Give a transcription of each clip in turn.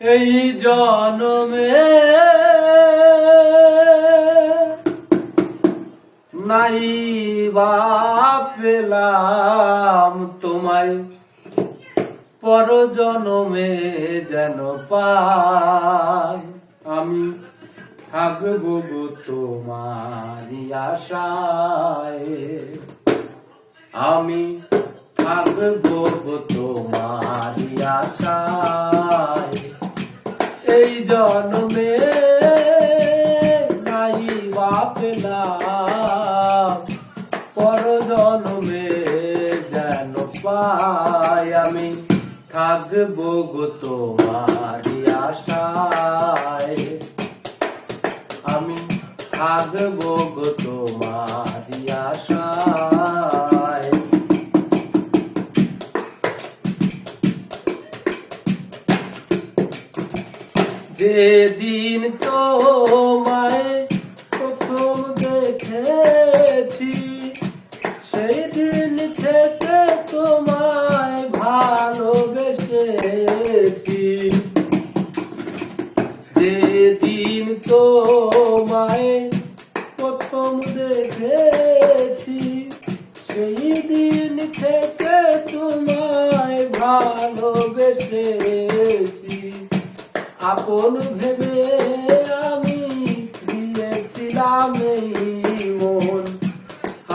এই জনমে নাই বা পেলাম তোমায় পর জনমে যেন পাই। আমি থাকব গো তোমারই আশায়। আমি থাকব গো তোমারই আশায়। এই জন্মে নাই বাপলাম পর জন্মে যেন পাই আমি, থাকব গো তোমারই আশায়। আমি থাকব গো তোমারই আশায়। যেদিন তোমায় প্রথম দেখেছি সেই দিন থেকে তোমায় ভালোবেসেছি। যেদিন তোমায় প্রথম দেখেছি সেই দিন থেকে তোমায় ভালোবেসেছি আপন ভেবে আমি দিয়েছিলাম মন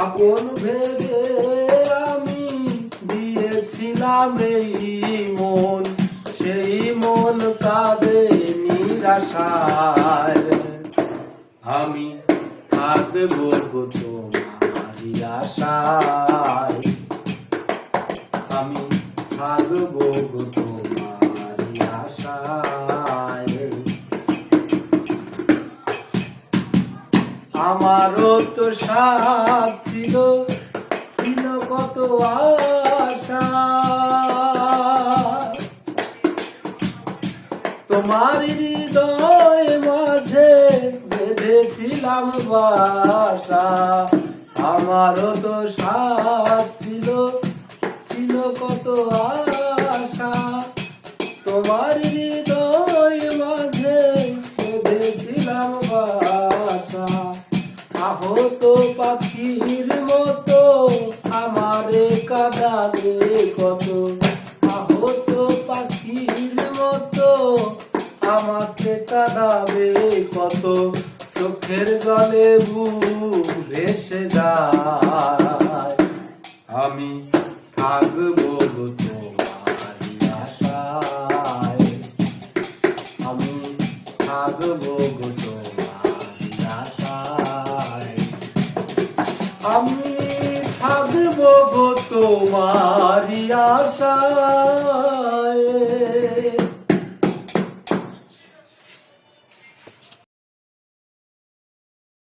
আপন ভেবে আমি দিয়েছিলাম মন সেই মন কাঁদে নিরাশায়। আমি থাকব গো তোমারই আশায়। আমারও তো সাপ ছিল ছিল কত আশা। তোমার হৃদয় মাঝে বেঁধেছিলাম বাসা, আমারও তো সাথ পাখির মতো, আমারে কাদাবে কত? আহত পাখির মতো, আমাকে কাদাবে কত? চোখের জলে ভেসে যায়। আমি থাকব গো আশায়। আমি থাকব গো আমি থাকব গো তোমারই আশায়।